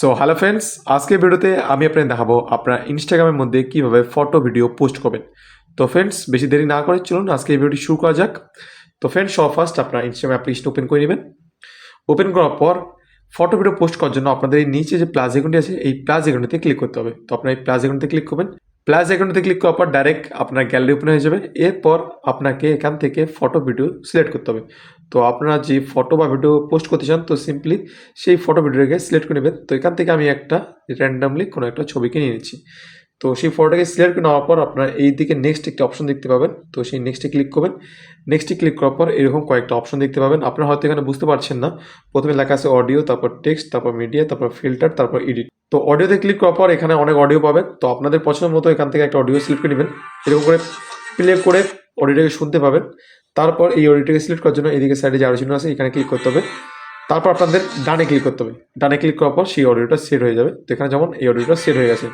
So hello friends আজকে ভিডিওতে আমি আপনাদের দেখাবো আপনার ইনস্টাগ্রামের মধ্যে কীভাবে ফটো ভিডিও পোস্ট করবেন। তো ফ্রেন্ডস বেশি দেরি না করে চলুন আজকে এই ভিডিওটি শুরু করা যাক। তো ফ্রেন্ডস সব ফার্স্ট আপনার ইনস্টাগ্রাম অ্যাপ্লিকেশন ওপেন করে নেবেন। ওপেন করার পর ফটো ভিডিও পোস্ট করার জন্য আপনাদের এই নিচে যে প্লাস আইকনটি আছে, এই প্লাস আইকনটিতে ক্লিক করতে হবে। তো আপনার এই প্লাস আইকনটিতে ক্লিক করবেন। প্লাস আইকনটিতে ক্লিক করার পর ডাইরেক্ট আপনার গ্যালারি ওপেন হয়ে যাবে। এরপর আপনাকে এখান থেকে ফটো ভিডিও সিলেক্ট করতে হবে। তো আপনারা যে ফটো বা ভিডিও পোস্ট করতে চান, তো সিম্পলি সেই ফটো ভিডিওটাকে সিলেক্ট করে নেবেন। তো এখান থেকে আমি একটা র্যান্ডামলি কোনো একটা ছবিকে নিয়ে নিচ্ছি। তো সেই ফটোটাকে সিলেক্ট করে নেওয়ার পর আপনারা এই দিকে নেক্সট একটা অপশন দেখতে পাবেন। তো সেই নেক্সটে ক্লিক করবেন। নেক্সটে ক্লিক করার পর এরকম কয়েকটা অপশন দেখতে পাবেন। আপনারা হয়তো এখানে বুঝতে পারছেন না। প্রথমে লেখা আছে অডিও তারপর টেক্সট তারপর মিডিয়া তারপর ফিল্টার তারপর এডিট তো অডিওতে ক্লিক করার পর এখানে অনেক অডিও পাবেন তো আপনাদের পছন্দ মতো এখান থেকে একটা অডিও সিলেক্ট করে নেবেন। এরকম করে প্লে করে অডিওটাকে শুনতে পাবেন। তারপর এই অডিওটাকে সিলেক্ট করার জন্য এদিকে সাইডে যে আরও চিহ্ন আছে, এখানে ক্লিক করতে হবে। তারপর আপনাদের ডানে ক্লিক করতে হবে। ডানে ক্লিক করার পর সেই অডিওটা সেট হয়ে যাবে। তো এখানে যেমন এই অডিওটা সেট হয়ে গেছে।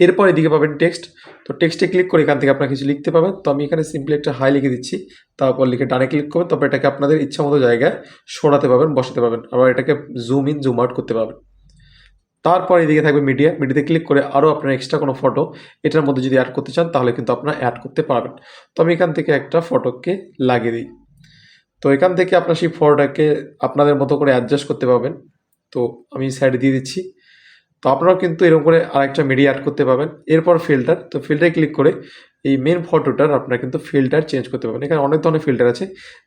এরপর এদিকে পাবেন টেক্সট তো টেক্সটে ক্লিক করে এখান থেকে আপনারা কিছু লিখতে পাবেন। তো আমি এখানে সিম্পলি একটা হাই লিখে দিচ্ছি। তারপর লিখে ডানে ক্লিক করবেন। তারপর এটাকে আপনাদের ইচ্ছা মতো জায়গায় সরাতে পাবেন, বসাতে পারবেন আবার এটাকে জুম ইন জুম আউট করতে পারবেন তারপর এদিকে থাকবে মিডিয়া মিডিয়াতে ক্লিক করে আরও আপনার এক্সট্রা কোনো ফটো এটার মধ্যে যদি অ্যাড করতে চান, তাহলে কিন্তু আপনারা অ্যাড করতে পারবেন। তো আমি এখান থেকে একটা ফটোকে লাগিয়ে দিই। তো এখান থেকে আপনার সেই ফটোটাকে আপনাদের মতো করে অ্যাডজাস্ট করতে পারবেন। তো আমি সাইডে দিয়ে দিচ্ছি। তো আপনারাও কিন্তু এরকম করে আরেকটা মিডিয়া অ্যাড করতে পারবেন। এরপর ফিল্টার তো ফিল্টারে ক্লিক করে এই মেন ফটোটার আপনারা কিন্তু ফিল্টার চেঞ্জ করতে পারবেন। এখানে অনেক ধরনের ফিল্টার আছে,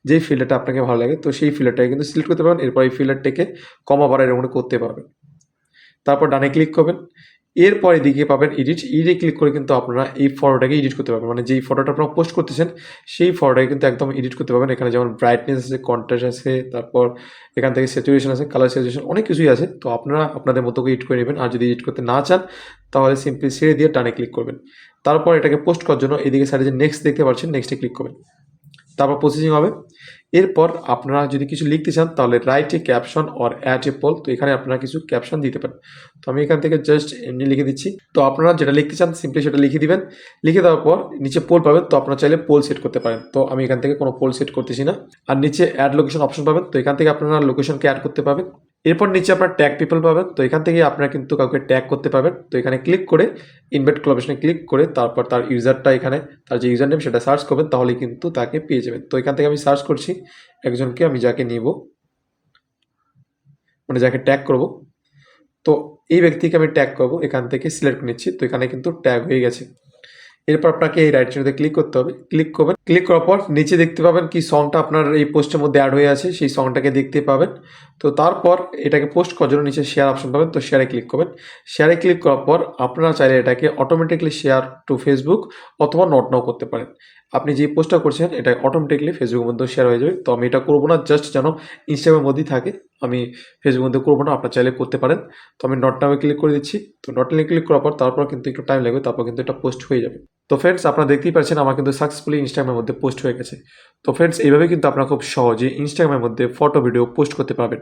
যেই ফিল্টারটা আপনাকে ভালো লাগে, তো সেই ফিল্টারটাকে কিন্তু সিলেক্ট করতে পারবেন। এরপর এই ফিল্টারটাকে কমা বাড়া এরকম করে করতে পারবেন। তারপর ডানে ক্লিক করবেন। এরপর এদিকে পাবেন এডিট ইডে ক্লিক করে কিন্তু আপনারা এই ফটোটাকে এডিট করতে পারবেন। মানে যেই ফটোটা আপনারা পোস্ট করতেছেন, সেই ফটোটাকে কিন্তু একদম এডিট করতে পারবেন। এখানে যেমন ব্রাইটনেস আছে কন্ট্রাস্ট আছে, তারপর এখান থেকে স্যাচুরেশন আছে কালার স্যাচুরেশন অনেক কিছুই আছে। তো আপনারা আপনাদের মতো করে এডিট করে নেবেন। আর যদি এডিট করতে না চান, তাহলে সিম্পলি ছেড়ে দিয়ে ডানে ক্লিক করবেন। তারপর এটাকে পোস্ট করার জন্য এদিকে সাইডে যে নেক্সট দেখতে পাচ্ছেন নেক্সটে ক্লিক করবেন। তারপর প্রসেসিং হবে। এরপর আপনারা যদি কিছু লিখতে চান, তাহলে write a caption or add a poll তো এখানে আপনারা কিছু ক্যাপশন দিতে পারেন। তো আমি এখান থেকে জাস্ট এমনি লিখে দিচ্ছি। তো আপনারা যেটা লিখতে চান সিম্পলি সেটা লিখে দিবেন। লিখে দেওয়ার পর নিচে পোল পাবেন। তো আপনারা চাইলে পোল সেট করতে পারেন। তো আমি এখান থেকে কোনো পোল সেট করতেছি না। আর নিচে অ্যাড লোকেশন অপশন পাবেন। তো এখান থেকে আপনারা লোকেশনকে অ্যাড করতে পারবেন এরপর নিচে আপনার ট্যাগ পিপল পাবেন। তো এখান থেকে আপনারা কিন্তু কাউকে ট্যাগ করতে পারবেন। তো এখানে ক্লিক করে ইনভাইট কোলাবেশনে ক্লিক করে তারপর তার ইউজারটা এখানে, তার যে ইউজার নেম সেটা সার্চ করবেন, তাহলে কিন্তু তাকে পেয়ে যাবেন। তো এখান থেকে আমি সার্চ করছি। একজনকে আমি যাকে নিব মানে যাকে ট্যাগ করব, তো এই ব্যক্তিকে আমি ট্যাগ করব, এখান থেকে সিলেক্ট নিচ্ছি, তো এখানে কিন্তু ট্যাগ হয়ে গেছে। এরপর আপনাকে এই রাইট চিহ্নতে ক্লিক করতে হবে। ক্লিক করবেন ক্লিক করার পর নিচে দেখতে পাবেন কি সংটা আপনার এই পোস্টের মধ্যে অ্যাড হয়ে আছে, সেই সংটাকে দেখতে পাবেন। তো তারপর এটাকে পোস্ট করার জন্য নিচে শেয়ার অপশন পাবেন, তো শেয়ারে ক্লিক করবেন। শেয়ারে ক্লিক করার পর আপনারা চাইলে এটাকে অটোমেটিকলি শেয়ার টু ফেসবুক অথবা নট নাও করতে পারেন। আপনি যে পোস্টটা করছেন, এটা অটোমেটিকলি ফেসবুকের মধ্যে শেয়ার হয়ে যাবে। তো আমি এটা করব না জাস্ট যেন ইনস্টাগ্রামের মধ্যেই থাকে। আমি ফেসবুকের মধ্যে করব না, আপনার চাইলে করতে পারেন। তো আমি নট নামে ক্লিক করে দিচ্ছি। তো নট নামে ক্লিক করার পর, তারপর কিন্তু একটু টাইম লাগবে, তারপর কিন্তু এটা পোস্ট হয়ে যাবে। তো ফ্রেন্ডস আপনারা দেখতেই পাচ্ছেন, আমার কিন্তু সাকসেসফুলি ইনস্টাগ্রামের মধ্যে পোস্ট হয়ে গেছে। তো ফ্রেন্ডস এইভাবে কিন্তু আপনারা খুব সহজে ইনস্টাগ্রামের মধ্যে ফটো ভিডিও পোস্ট করতে পারবেন।